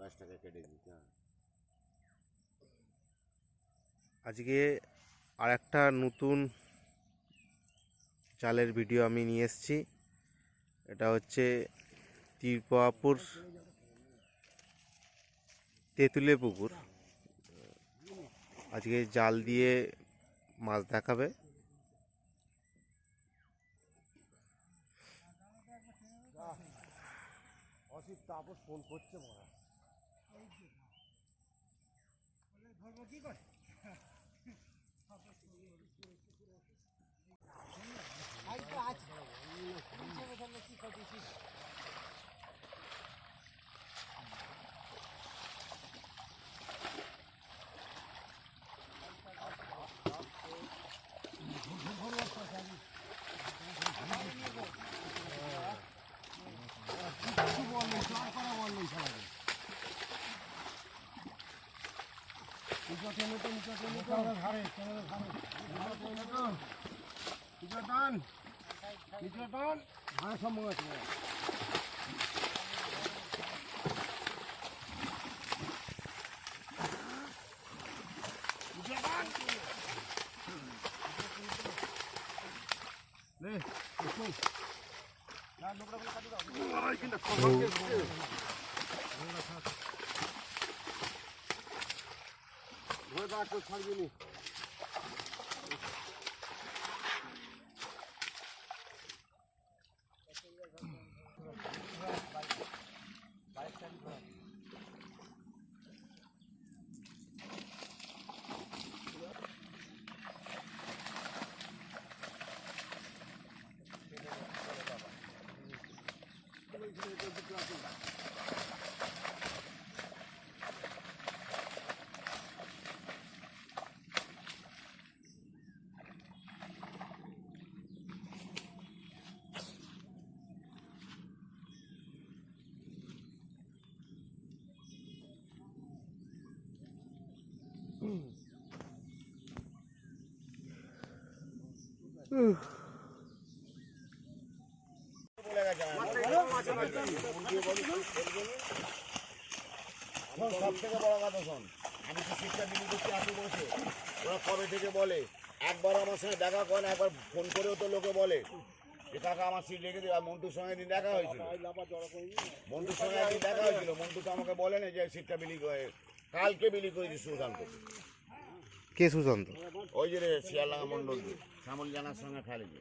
গাছটাকে কেটে দিতে হবে আজকে আর একটা নতুন চালের ভিডিও আমি নিয়ে এসেছি। এটা হচ্ছে ত্রিপুরাপুর তেঁতুলে পুকুর। আজকে জাল দিয়ে মাছ দেখাবে। অসিত তাপস ফোন করছে মনে টান নিচে টান ভাড়া সম্ভব আছে লে শুন না লোকটা বলে কাটি দাও আই কিন্তু খবর কে ধরে দাঁড় করে ছাড়বি নি ওরা কবে থেকে বলে একবার আমার সঙ্গে দেখা করে একবার ফোন করেও তো লোকে বলে যে কাকা আমার সিট রেখে আর মন্টুর সঙ্গে একদিন দেখা হয়েছিল মন্টুর সঙ্গে একদিন দেখা হয়েছিল মন্টু তো আমাকে বলে না যে সিটটা বিলি করে কালকে বিলি করেছি সুশান্ত কে সুশান্ত? ওই যে রে শিয়ালডাঙ্গা মন্ডল শ্যামল জানার সঙ্গে খেলে যে।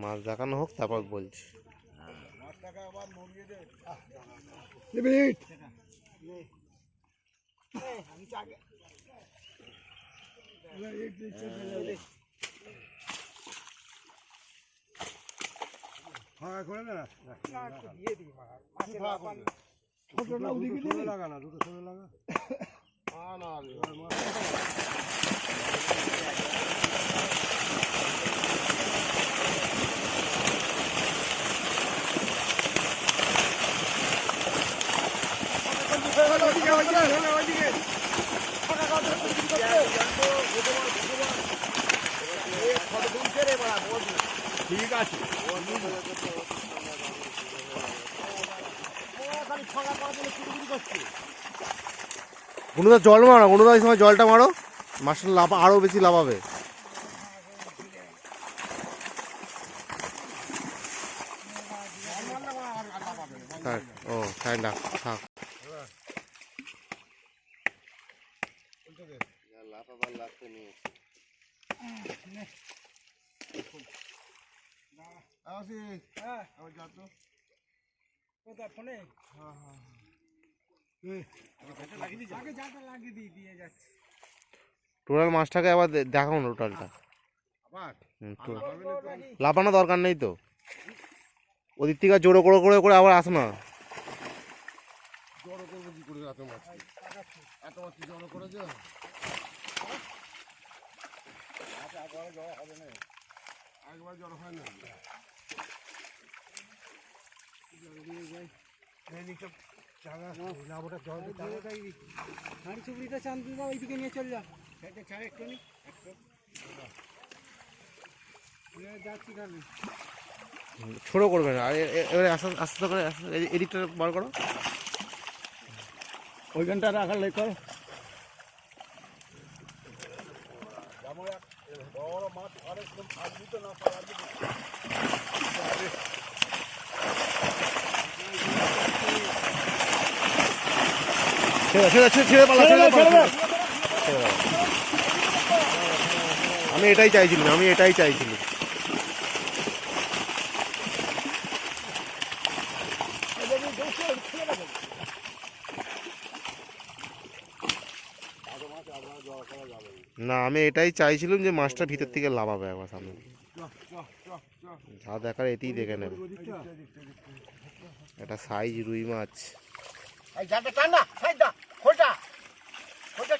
মাছ দেখানো হোক তারপর বলছি। ¡Ah, con la... La... ¡Ah, con la... ¡Ah, ঠিক আছে। গুনুদা জল মারো গুনুদা সময় জলটা মারো। মাছটা লাভ আরও বেশি লাভাবে থাক ও থাক না থাক লাফাবার লাগতে নিয়ে আসি হ্যাঁ আবার যা তো কোথায় ফোনে? দিই দিয়ে যাচ্ছি। টোটাল মাছটাকে আবার দেখাও না টোটালটা। আবার? লাফানো দরকার নেই তো। ওদিক থেকে জোরো করে করে করে আবার আসো আচ্ছা জড়ো না। একবার জড়ো হয় না। হাঁড়ি চুবড়িটা চান ওইদিকে নিয়ে চল যা। সাইডে ছাড় একটু নি যাচ্ছি ছোট করবে না। আর এবারে আস্তে আস্তে করে এদিকটা বার করো। ওইখানটা রাখার লাই কর বড় মাছ আর একদম ফাঁস দিতে না পারা ছেড়ে ছেড়ে ছেড়ে পালা। ছেড়ে পালা। আমি এটাই চাইছিলাম আমি এটাই চাইছিলাম না আমি এটাই চাইছিলাম যে মাছটা ভিতর থেকে লাভাবে আমার সামনে। যা দেখার এটিই দেখে নেবে। এটা সাইজ রুই মাছ।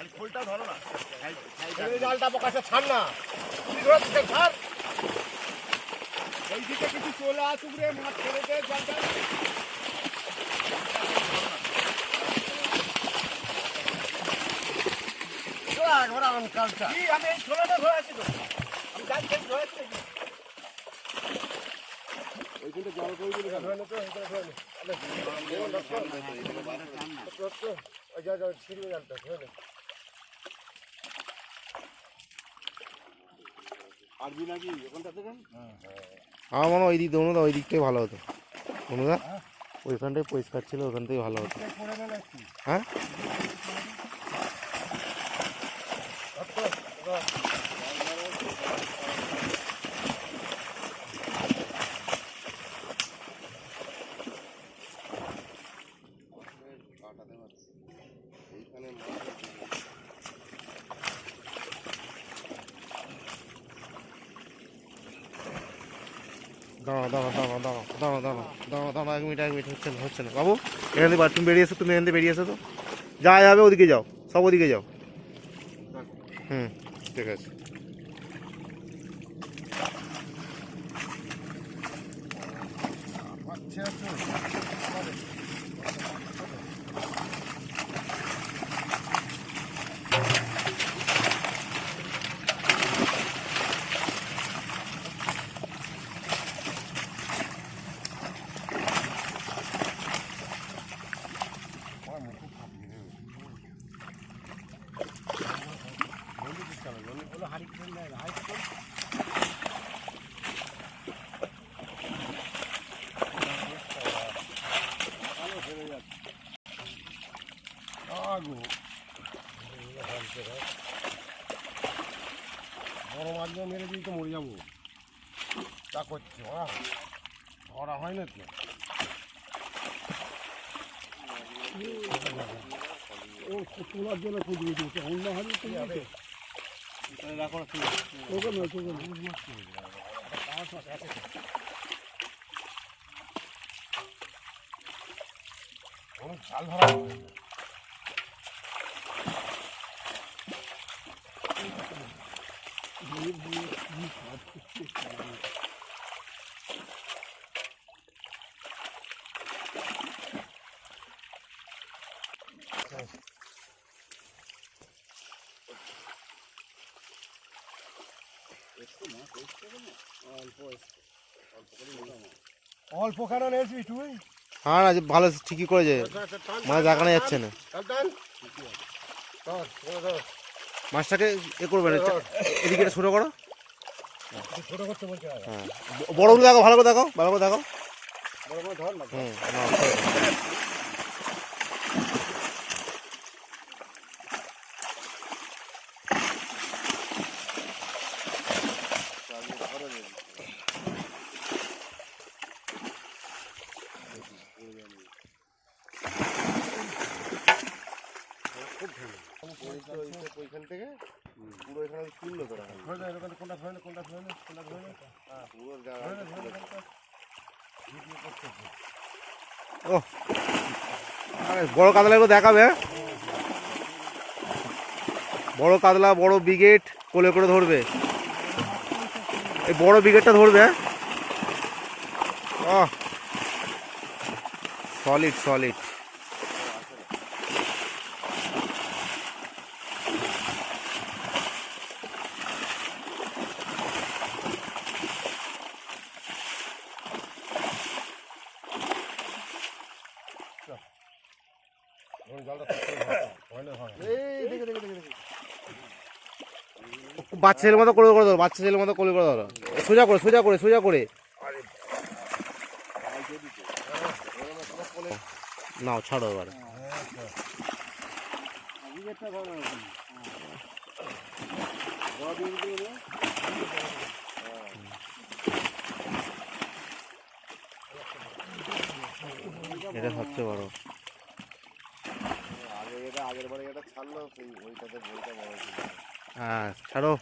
খালি খোলটা ধরো না। ছেড়ে জালটা বকাশে ছাড় না। তুই ধরে ছাড়। এই দিকে কিছু চলে আসুক রে মাছ ছেড়ে দে জালটা একবার আরাম কালটা কি আমি এই ছোলাটা ধরে আছি তো। আমি জাল ছেড়ে ধরে আছি। ওইখানটা জল করে দিলে ধরে নে তো এইখানে ধরে নে। আরে যা যা ছিড়বে জালটা ধরে নে। পারবি নাকি? ওখানটা থেকে? আমার মনে ওই দিক অনুদা ওই দিকটাই ভালো হতো। অনুদা ওইখানটাই পরিষ্কার ছিল ওখান থেকেই ভালো হতো। হ্যাঁ দাঁড়াও দাঁড়াও দাঁড়াও দাঁড়াও দাঁড়াও দাঁড়াও মিনিট হচ্ছে না হচ্ছে না। বাবু, এখান থেকে বাথরুম বেরিয়ে এসো, তুমি এখান থেকে বেরিয়ে এসো তো। যা যাবে ওদিকে যাও, সব ওদিকে যাও। হুম, ঠিক আছে। বড় মাছগুলো মেরে দিই তো মরে যাব। তা করছে ওরা ধরা হয় না তো। ও তোলার জন্য খুঁজে দিয়েছে। অন্য হারি জাল ধরা Thank you. অল্প কারণ এসবি তুই? হ্যাঁ না ভালো ঠিকই করে যায় মাছ দেখানো যাচ্ছে না। মাছটাকে এ করবে না এদিকে ছোট করো। হ্যাঁ। দেখো ভালো করে দেখো ভালো করে দেখো। বড় কাতলাগুলো দেখাবে? বড় কাতলা, বড় ব্রিগেড, কোলে করে ধরবে। এই বড় ব্রিগেডটা ধরবে। সলিড সলিড বাচ্চা ছেলের মতো করে করে ধরো বাচ্চা ছেলের মতো করে করে ধরো। সোজা করে সোজা করে সোজা করে। নাও, ছাড়ো এবারে। এটা সবচেয়ে বড়। আগে এটা আগের বারে এটা ছাড়লো ওইটাতে বইটা বড় হ্যাঁ ছাড়ো।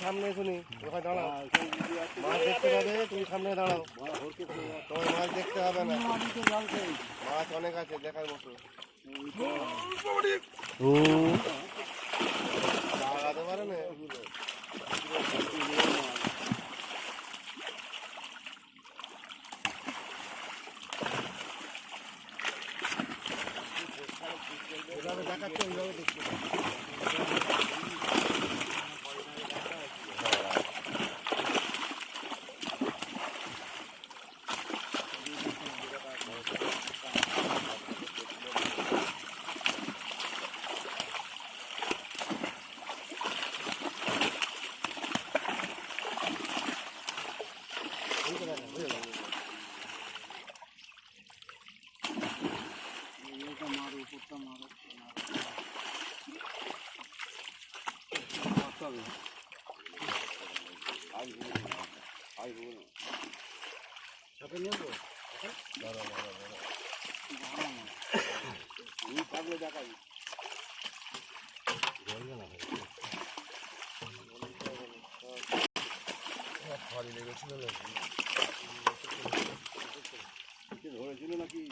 সামনে শুনি ওখানে দাঁড়াও মাছ দেখতে হবে তুমি সামনে দাঁড়াও। তোমার মাছ দেখতে হবে না মাছ অনেক আছে দেখার মতো ও। লাগাতে পারে না? ধরেছিল নাকি?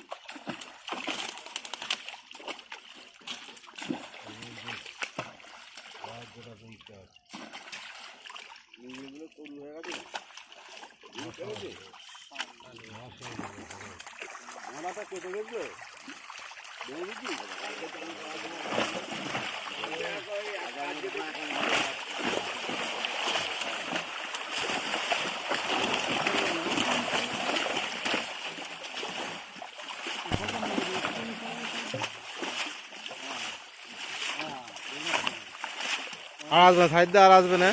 নিজেগুলো তৈরি হয়ে কেটে গেছে আর আসবে না সাইড আর আসবে না।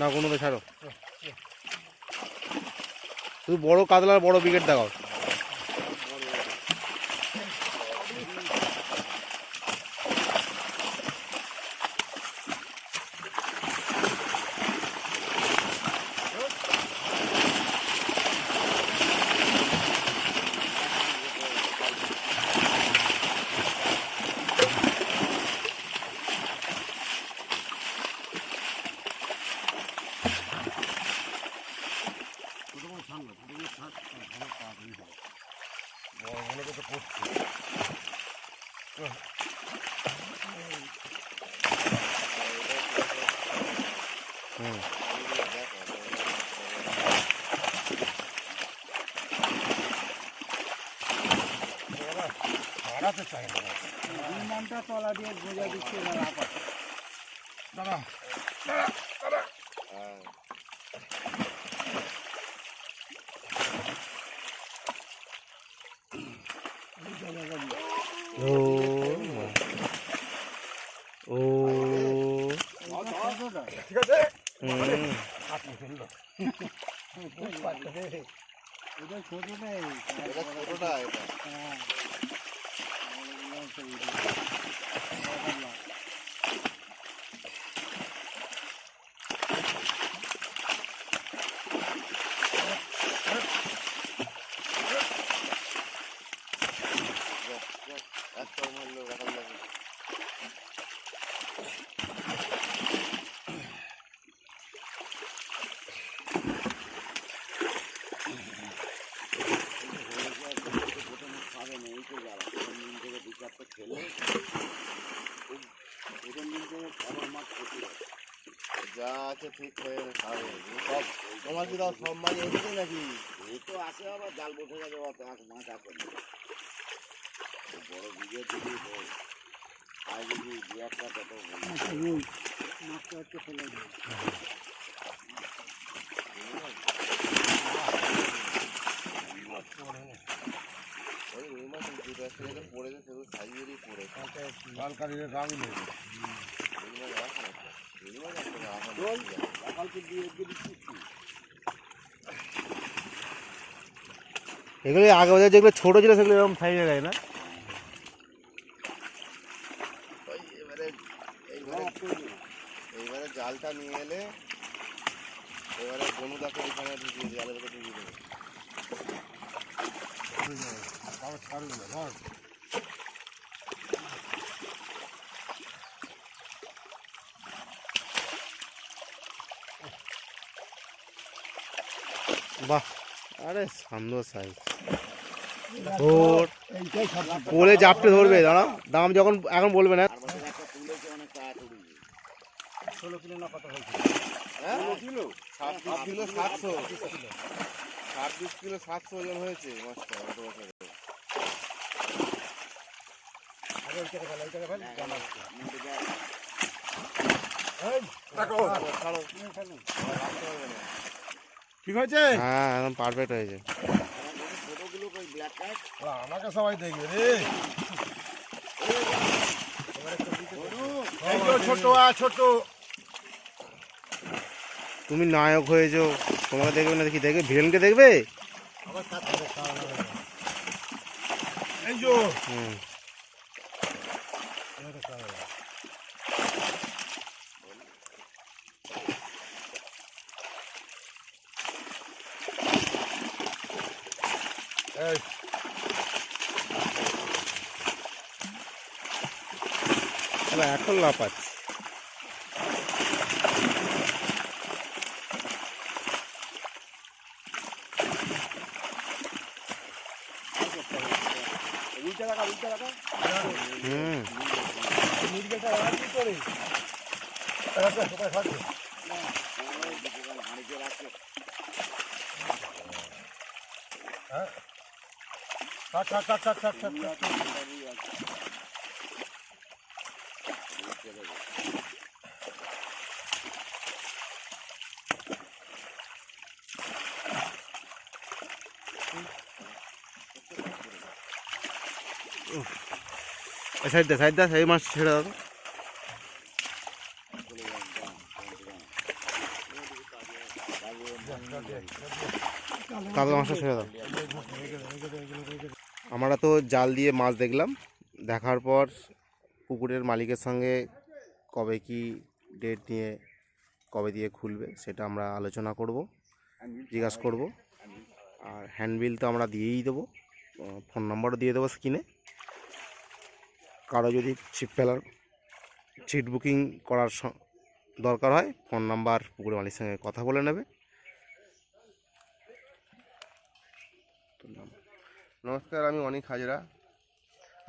না, কোনো বেছারো শুধু বড় কাতলার বড় উইকেট দেখাও। হুম বিমানটা তলা দিয়ে বোঝা দিচ্ছে এবার আপাতত। ও ও ঠিক আছে হুম এটা ছোট নেই এটা ছোটটা এটা হ্যাঁ যা আছে হয়ে সব তোমার কি তাও সব এসেছে নাকি এই তো আসে আবার জাল বসে গেছে অত আস মাছ। তো বড় ভিডিও যদি আর যদি দু একটা কত মাছটা একটু ফেলে দিই ওই রুই এগুলো আগে যেগুলো ছোটো ছিল সেগুলো এরকম সাইজে যায় না ওই এবারে এইবারে এইবারে জালটা নিয়ে এলে এবারে বনুদাকে এখানে ঢুকিয়ে জালের ভেতরে ঢুকিয়ে দেবে বাহ, আরে সুন্দর সাইজ এইটাই কোলে জাপটে ধরবে দাঁড়াও দাম যখন এখন বলবে না। ষোলো কিলো সাতশো সাতশো ওজন হয়েছে ঠিক হয়েছে? হ্যাঁ একদম পারফেক্ট হয়েছে। আমাকে সবাই দেখবে রে। ছোট ছোট। তুমি নায়ক হয়েছো তোমাকে দেখবে না কি দেখবে? ভিলেনকে দেখবে এই হুম এই তবে এখন রাখা হুম। মুরগিটা রাখা কি করে? রাখা কোথায় খাচ্ছে ওই দুপুরবেলা হাঁড়িতে রাখছে থাক থাক থাক থাক থাক থাক থাক। সাইড দা সাইড দা সেই মাছ ছেড়ে দাও। কাতলা মাছটা ছেড়ে দাও। আমরা তো জাল দিয়ে মাছ দেখলাম। দেখার পর পুকুরের মালিকের সঙ্গে কবে কি ডেট নিয়ে কবে দিয়ে খুলবে সেটা আমরা আলোচনা করব, জিজ্ঞাসা করব। আর হ্যান্ডবিল তো আমরা দিয়েই দেবো। ফোন নাম্বারও দিয়ে দেবো স্ক্রিনে কারও যদি ছিপ ফেলার সিট বুকিং করার দরকার হয় ফোন নাম্বার পুকুরের মালিকের সঙ্গে কথা বলে নেবে। নমস্কার আমি অনিক হাজরা।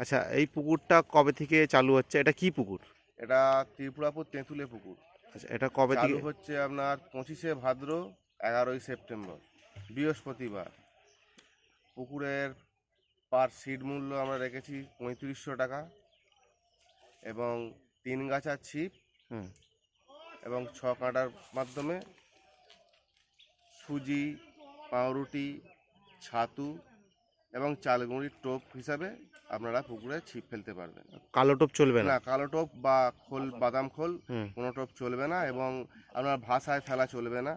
আচ্ছা এই পুকুরটা কবে থেকে চালু হচ্ছে? এটা কি পুকুর? এটা ত্রিপুরাপুর তেঁতুলে পুকুর। আচ্ছা এটা কবে চালু হচ্ছে আপনার পঁচিশে ভাদ্র এগারোই সেপ্টেম্বর বৃহস্পতিবার। পুকুরের পার সিট মূল্য আমরা রেখেছি পঁয়ত্রিশশো টাকা। এবং তিন গাছা ছিপ হুম। এবং ছ কাটার মাধ্যমে সুজি পাউরুটি ছাতু এবং চালগুঁড়ির টোপ হিসাবে আপনারা পুকুরে ছিপ ফেলতে পারবেন। কালো টোপ চলবে না? কালো টোপ বা খোল বাদাম খোল কোনো টোপ চলবে না এবং আপনার ভাষায় ফেলা চলবে না।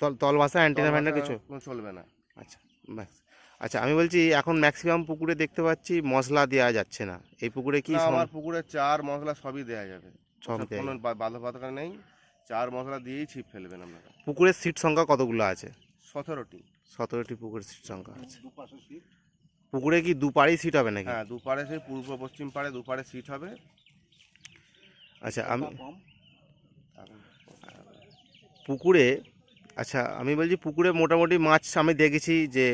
তল তল ভাষা অ্যান্টেনা ফ্যান্টেনা কিছু? চলবে না। আচ্ছা ব্যাস। আচ্ছা আমি বলছি এখন ম্যাক্সিমাম পুকুরে দেখতে পাচ্ছি মশলা দেওয়া যাচ্ছে না। এই পুকুরে কি না, আমার পুকুরে চার মশলা সবই দেওয়া যাবে। সব ওসব দেয়া কোনো বা- বাধ্যবাধকতা নেই। চার মশলা দিয়েই ছিপ ফেলবেন আপনারা। পুকুরের সিট সংখ্যা কতগুলো আছে? সতেরোটি। সতেরোটি পুকুরের সিট সংখ্যা আছে। পুকুরে কি দুপাড়েই সিট হবে নাকি? হ্যাঁ দুপারে সেই পূর্ব পশ্চিম পাড়ে দুপারে সিট হবে। আচ্ছা আমি পুকুরে আচ্ছা আমি বলছি পুকুরে মোটামুটি মাছ আমি দেখেছি যে